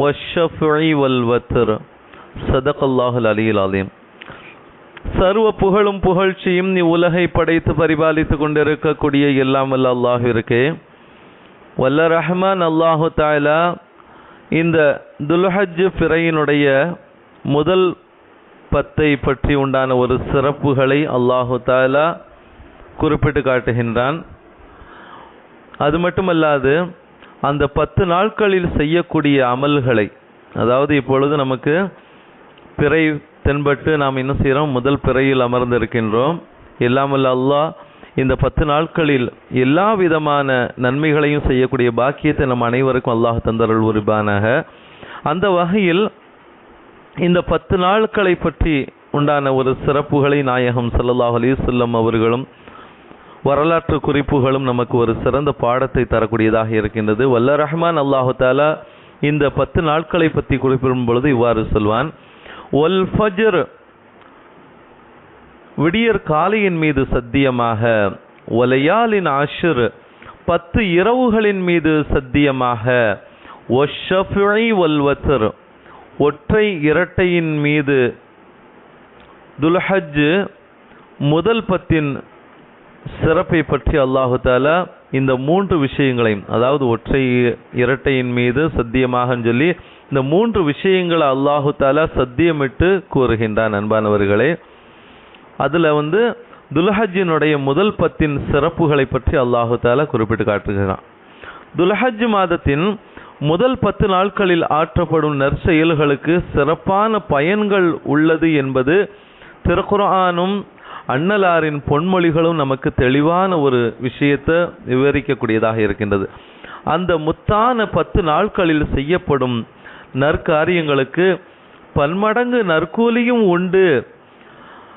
வஷஃபுஇ வல் வத்ர் சதக் அல்லாஹுல் அலியில் அலீம் சர்வ புகழும் புகழ்ச்சியும் நீ உலகை படைத்து பரிபாலித்து கொண்டிருக்கக்கூடிய எல்லாம் அல்லாஹ் இருக்கே வல்ல ரஹ்மான் அல்லாஹு தாலா இந்த துல்ஹஜ் பிறையினுடைய முதல் பத்தை பற்றி உண்டான ஒரு சிறப்புகளை அல்லாஹு தாலா குறிப்பிட்டு காட்டுகின்றான். அது மட்டுமல்லாது அந்த பத்து நாட்களில் செய்யக்கூடிய அமல்களை அதாவது இப்பொழுது நமக்கு பிறை தென்பட்டு நாம் என்ன செய்கிறோம்? முதல் பிறையில் அமர்ந்திருக்கின்றோம். இல்லாமல் அல்லாஹ் இந்த பத்து நாட்களில் எல்லா விதமான நன்மைகளையும் செய்யக்கூடிய பாக்கியத்தை நம் அனைவருக்கும் அல்லாஹ் தந்தருள் உரிபானாக அந்த வகையில் இந்த பத்து நாட்களை பற்றி உண்டான ஒரு சிறப்புகளை நாயகம் சல்லாஹ் அலைஹி அவர்களும் வரலாற்று குறிப்புகளும் நமக்கு ஒரு சிறந்த பாடத்தை தரக்கூடியதாக இருக்கின்றது. வல்ல ரஹ்மான் அல்லாஹு தாலா இந்த பத்து நாட்களை பற்றி குறிப்பிடும் பொழுது இவ்வாறு சொல்வான். ஒல் ஃபஜ்ர் விடியற் காலையின் மீது சத்தியமாக ஒலையாலின் ஆஷிர் பத்து இரவுகளின் மீது சத்தியமாக ஒஷஃபி வல்வத்தர் ஒற்றை இரட்டையின் மீது துல்ஹஜ் முதல் பத்தின் சிறப்பை பற்றி அல்லாஹு தாலா இந்த மூன்று விஷயங்களையும் அதாவது ஒற்றை இரட்டையின் மீது சத்தியமாக சொல்லி இந்த மூன்று விஷயங்களை அல்லாஹு தாலா சத்தியமிட்டு கூறுகின்றான் அன்பானவர்களே. அதில் வந்து துல்ஹஜினுடைய முதல் பத்தின் சிறப்புகளை பற்றி அல்லாஹு தாலா குறிப்பிட்டு காட்டுகிறான். துல்ஹஜ் மாதத்தின் முதல் பத்து நாட்களில் ஆற்றப்படும் நற்செயல்களுக்கு சிறப்பான பயன்கள் உள்ளது என்பது திருக்குரானும் அன்னலாரின் பொன்மொழிகளும் நமக்கு தெளிவான ஒரு விஷயத்தை விவரிக்கக்கூடியதாக இருக்கின்றது. அந்த முத்தான பத்து நாட்களில் செய்யப்படும் நற்காரியங்களுக்கு பன்மடங்கு நற்கூலியும் உண்டு.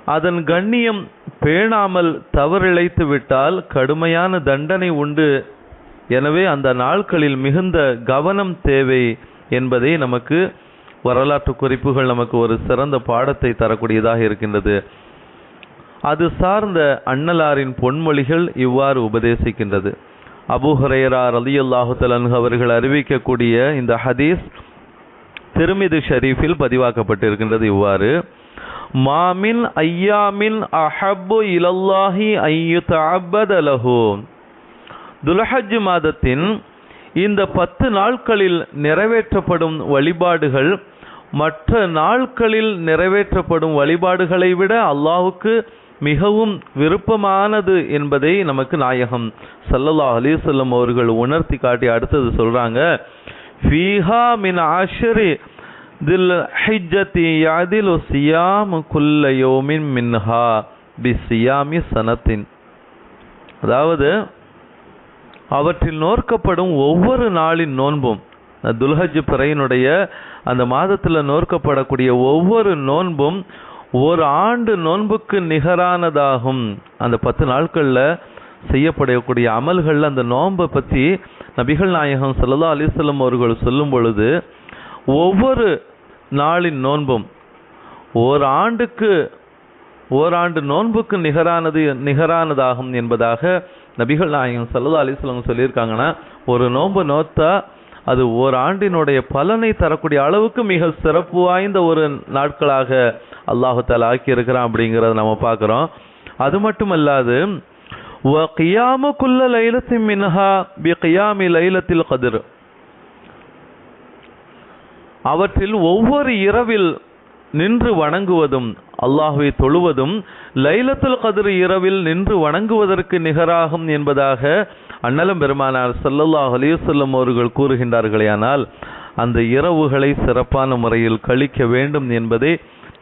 அதன் கண்ணியம் பேணாமல் தவறிழைத்து விட்டால் கடுமையான தண்டனை உண்டு. எனவே அந்த நாட்களில் மிகுந்த கவனம் தேவை என்பதை நமக்கு வரலாற்று குறிப்புகள் நமக்கு ஒரு சிறந்த பாடத்தை தரக்கூடியதாக இருக்கின்றது. அது சார்ந்த அன்னலாரின் பொன்மொழிகள் இவ்வாறு உபதேசிக்கின்றது. அபு ஹுரைரா ரலியல்லாஹு தலன்ஹு அவர்கள் அறிவிக்கக்கூடிய இந்த ஹதீஸ் திருமிது ஷரீஃபில் பதிவாக்கப்பட்டிருக்கின்றது இவ்வாறு. மாமின் ஐயாமின் அஹப்பு இலல்லாஹி ஐயு தபதலஹு துலஹஜ் மாதத்தின் இந்த பத்து நாட்களில் நிறைவேற்றப்படும் வழிபாடுகள் மற்ற நாட்களில் நிறைவேற்றப்படும் வழிபாடுகளை விட அல்லாஹுக்கு மிகவும் விருப்பமானது என்பதை நமக்கு நாயகம் சல்லல்லா அலிசல்லம் அவர்கள் உணர்த்தி காட்டி அடுத்தது சொல்றாங்க ஃபீஹா மின் ஆஷரி தில் ஹிஜ்ஜத்தி யாதில் சியாம் குல்ல யோமின் மின்ஹா பி சியாமி சனத்தின். அதாவது அவற்றில் நோர்க்கப்படும் ஒவ்வொரு நாளின் நோன்பும் துல்ஹஜ் பிறையினுடைய அந்த மாதத்தில் நோர்க்கப்படக்கூடிய ஒவ்வொரு நோன்பும் ஒரு ஆண்டு நோன்புக்கு நிகரானதாகும். அந்த பத்து நாட்களில் செய்யப்படக்கூடிய அமல்களில் அந்த நோன்பை பற்றி நபிகள் நாயகம் சல்லா அலிஸ்லம் அவர்கள் சொல்லும் பொழுது ஒவ்வொரு நாளின் நோன்பும் ஒரு ஆண்டுக்கு ஓராண்டு நோன்புக்கு நிகரானது நிகரானதாகும் என்பதாக நபிகள் நாயகம் சல்லா அலிஸ்லம் சொல்லியிருக்காங்கன்னா ஒரு நோன்பு நோத்தா அது ஓராண்டினுடைய பலனை தரக்கூடிய அளவுக்கு மிக சிறப்பு வாய்ந்த ஒரு நாட்களாக அல்லாஹால ஆக்கி இருக்கிறான் அப்படிங்கிறத நம்ம பார்க்குறோம். அது மட்டுமல்லாது அல்லாது குள்ள லைலத்தி மின்ஹா பி கியாமி லைலத்தில் கதிர். அவற்றில் ஒவ்வொரு இரவில் நின்று வணங்குவதும் அல்லாஹுவை தொழுவதும் லைலத்துல் கதிர் இரவில் நின்று வணங்குவதற்கு நிகராகும் என்பதாக அண்ணலம் பெருமானார் சல்லல்லாஹ் அலிவசல்லம் அவர்கள் கூறுகின்றார்களேயானால் அந்த இரவுகளை சிறப்பான முறையில் கழிக்க வேண்டும் என்பதை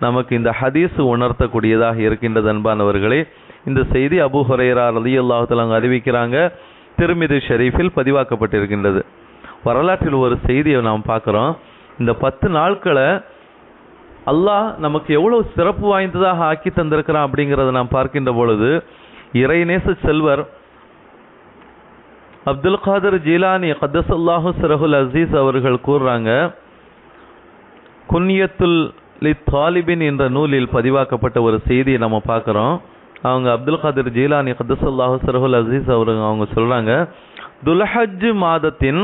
நமக்கு இந்த ஹதீஸ் உணர்த்தக்கூடியதாக இருக்கின்றது அன்பானவர்களே. இந்த செய்தி அபு ஹுரைரா ரலி அல்லாஹுலாங்க அறிவிக்கிறாங்க. திருமிதி ஷெரீஃபில் பதிவாக்கப்பட்டிருக்கின்றது. வரலாற்றில் ஒரு செய்தியை நாம் பார்க்குறோம். இந்த பத்து நாட்களை அல்லாஹ் நமக்கு எவ்வளவு சிறப்பு வாய்ந்ததாக ஆக்கி தந்திருக்கிறான் அப்படிங்கிறத நாம் பார்க்கின்ற பொழுது இறைநேச செல்வர் அப்துல் காதர் ஜீலானி கத்தசல்லாஹு சிரஹுல் அசீஸ் அவர்கள் கூறுறாங்க குன்யத்துல் லி தாலிபின் என்ற நூலில் பதிவாக்கப்பட்ட ஒரு செய்தியை நம்ம பார்க்குறோம். அவங்க அப்துல் காதிர் ஜீலானி கத்தசல்லாஹு சரஹுல் அசீஸ் அவர்கள் அவங்க சொல்றாங்க துல்ஹஜ் மாதத்தின்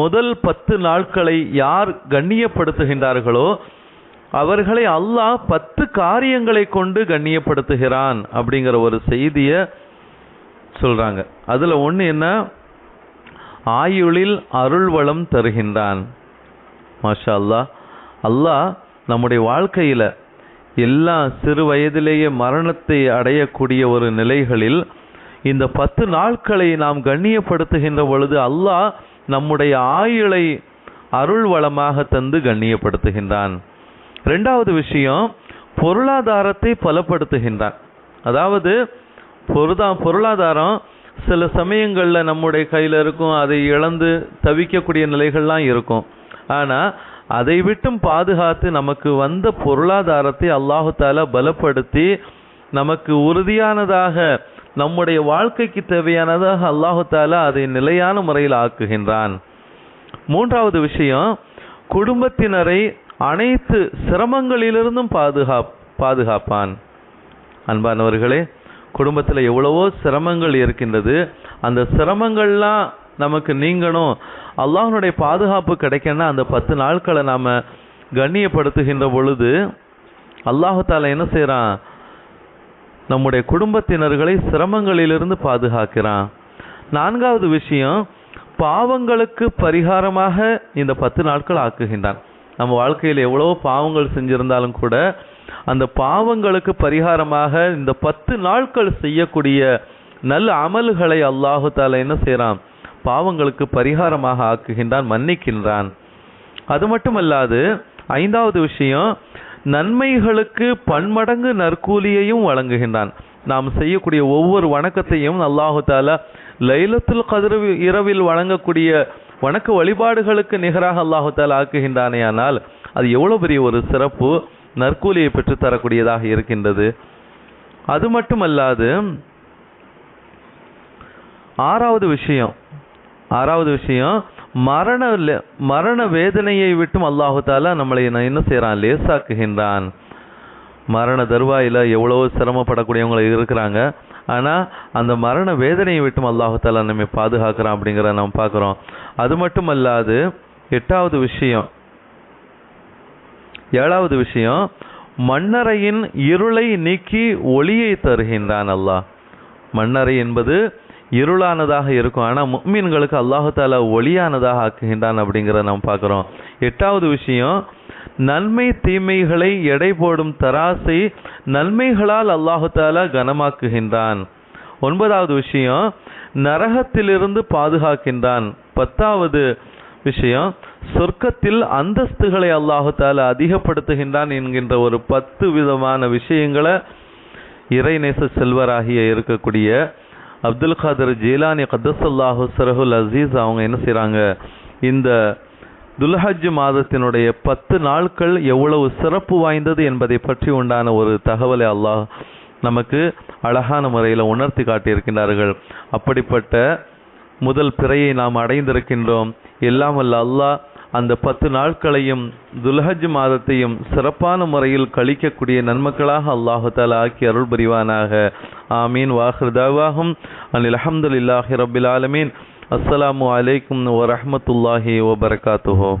முதல் பத்து நாட்களை யார் கண்ணியப்படுத்துகின்றார்களோ அவர்களை அல்லாஹ் பத்து காரியங்களை கொண்டு கண்ணியப்படுத்துகிறான் அப்படிங்கிற ஒரு செய்தியை சொல்றாங்க. அதுல ஒண்ணு என்ன? ஆயுளில் அருள்வளம் தருகின்றான். மாஷா அல்லாஹ். அல்லாஹ் நம்முடைய வாழ்க்கையில் எல்லா சிறு வயதிலேயே மரணத்தை அடையக்கூடிய ஒரு நிலைகளில் இந்த பத்து நாட்களை நாம் கண்ணியப்படுத்துகின்ற பொழுது அல்லாஹ் நம்முடைய ஆயுளை அருள் வளமாக தந்து கண்ணியப்படுத்துகின்றான். ரெண்டாவது விஷயம் பொருளாதாரத்தை பலப்படுத்துகின்றான். அதாவது பொருதா பொருளாதாரம் சில சமயங்களில் நம்முடைய கையில் இருக்கும் அதை இழந்து தவிக்கக்கூடிய நிலைகள்லாம் இருக்கும். ஆனால் அதை விட்டும் பாதுகாத்து நமக்கு வந்த பொருளாதாரத்தை அல்லாஹு தாலா பலப்படுத்தி நமக்கு உறுதியானதாக நம்முடைய வாழ்க்கைக்கு தேவையானதாக அல்லாஹு தாலா அதை நிலையான முறையில் ஆக்குகின்றான். மூன்றாவது விஷயம் குடும்பத்தினரை அனைத்து சிரமங்களிலிருந்தும் பாதுகா பாதுகாப்பான். அன்பானவர்களே குடும்பத்தில் எவ்வளவோ சிரமங்கள் இருக்கின்றது. அந்த சிரமங்கள்லாம் நமக்கு நீங்கணும். அல்லாஹனுடைய பாதுகாப்பு கிடைக்கணும்னா அந்த பத்து நாட்களை நாம் கண்ணியப்படுத்துகின்ற பொழுது அல்லாஹு என்ன செய்கிறான் நம்முடைய குடும்பத்தினர்களை சிரமங்களிலிருந்து பாதுகாக்கிறான். நான்காவது விஷயம் பாவங்களுக்கு பரிகாரமாக இந்த பத்து நாட்கள் ஆக்குகின்றான். நம்ம வாழ்க்கையில் எவ்வளவோ பாவங்கள் செஞ்சிருந்தாலும் கூட அந்த பாவங்களுக்கு பரிகாரமாக இந்த பத்து நாட்கள் செய்யக்கூடிய நல்ல அமல்களை அல்லாஹு தால என்ன செய்கிறான் பாவங்களுக்கு பரிகாரமாக ஆக்குகின்றான் மன்னிக்கின்றான். அது மட்டுமல்லாது ஐந்தாவது விஷயம் நன்மைகளுக்கு பன்மடங்கு நற்கூலியையும் வழங்குகின்றான். நாம் செய்யக்கூடிய ஒவ்வொரு வணக்கத்தையும் அல்லாஹு தாலா லைலத்துல் கதிர் இரவில் வழங்கக்கூடிய வணக்க வழிபாடுகளுக்கு நிகராக அல்லாஹு தாலா ஆக்குகின்றானே ஆனால் அது எவ்வளோ பெரிய ஒரு சிறப்பு நற்கூலியை பெற்றுத்தரக்கூடியதாக இருக்கின்றது. அது மட்டுமல்லாது ஆறாவது விஷயம் ஆறாவது விஷயம் மரண மரண வேதனையை விட்டும் அல்லாஹு தாலா நம்மளை என்ன- என்ன செய்கிறான் லேசாக்குகின்றான். மரண தருவாயில் எவ்வளோ சிரமப்படக்கூடியவங்க இருக்கிறாங்க. ஆனால் அந்த மரண வேதனையை விட்டும் அல்லாஹு தாலா நம்ம பாதுகாக்கிறான் அப்படிங்கிறத நம்ம பார்க்குறோம். அது மட்டும் அல்லாது எட்டாவது விஷயம் ஏழாவது விஷயம் மன்னரையின் இருளை நீக்கி ஒளியை தருகின்றான் அல்லாஹ். மன்னரை என்பது இருளானதாக இருக்கும். ஆனால் முக்மீன்களுக்கு அல்லாஹு தாலா ஒளியானதாக ஆக்குகின்றான் அப்படிங்கிறத நம்ம பார்க்குறோம். எட்டாவது விஷயம் நன்மை தீமைகளை எடை போடும் தராசை நன்மைகளால் அல்லாஹு தாலா கனமாக்குகின்றான். ஒன்பதாவது விஷயம் நரகத்திலிருந்து பாதுகாக்கின்றான். பத்தாவது விஷயம் சொர்க்கத்தில் அந்தஸ்துகளை அல்லாஹு தாலா அதிகப்படுத்துகின்றான் என்கின்ற ஒரு பத்து விதமான விஷயங்களை இறைநேச செல்வராகிய இருக்கக்கூடிய அப்துல் காதர் ஜீலானி கதசல்லாஹு சரஹுல் அசீஸ் அவங்க என்ன செய்கிறாங்க இந்த துல்ஹஜ் மாதத்தினுடைய பத்து நாட்கள் எவ்வளவு சிறப்பு வாய்ந்தது என்பதை பற்றி உண்டான ஒரு தகவலை அல்லாஹ் நமக்கு அழகான முறையில் உணர்த்தி காட்டியிருக்கின்றார்கள். அப்படிப்பட்ட முதல் பிறையை நாம் அடைந்திருக்கின்றோம். எல்லாம் அல்ல அல்லாஹ் அந்த பத்து நாட்களையும் துல்ஹஜ் மாதத்தையும் சிறப்பான முறையில் கழிக்கக்கூடிய நன்மக்களாக அல்லாஹு தாலா ஆக்கி அருள் புரிவானாக. ஆமீன். வாஹிர் தாவாகும் அனில் அஹமதுல்லாஹி ரபில் ஆலமீன். அஸ்லாம் வலைக்கம் வரமத்துல்லாஹி வபர்காத்துஹோ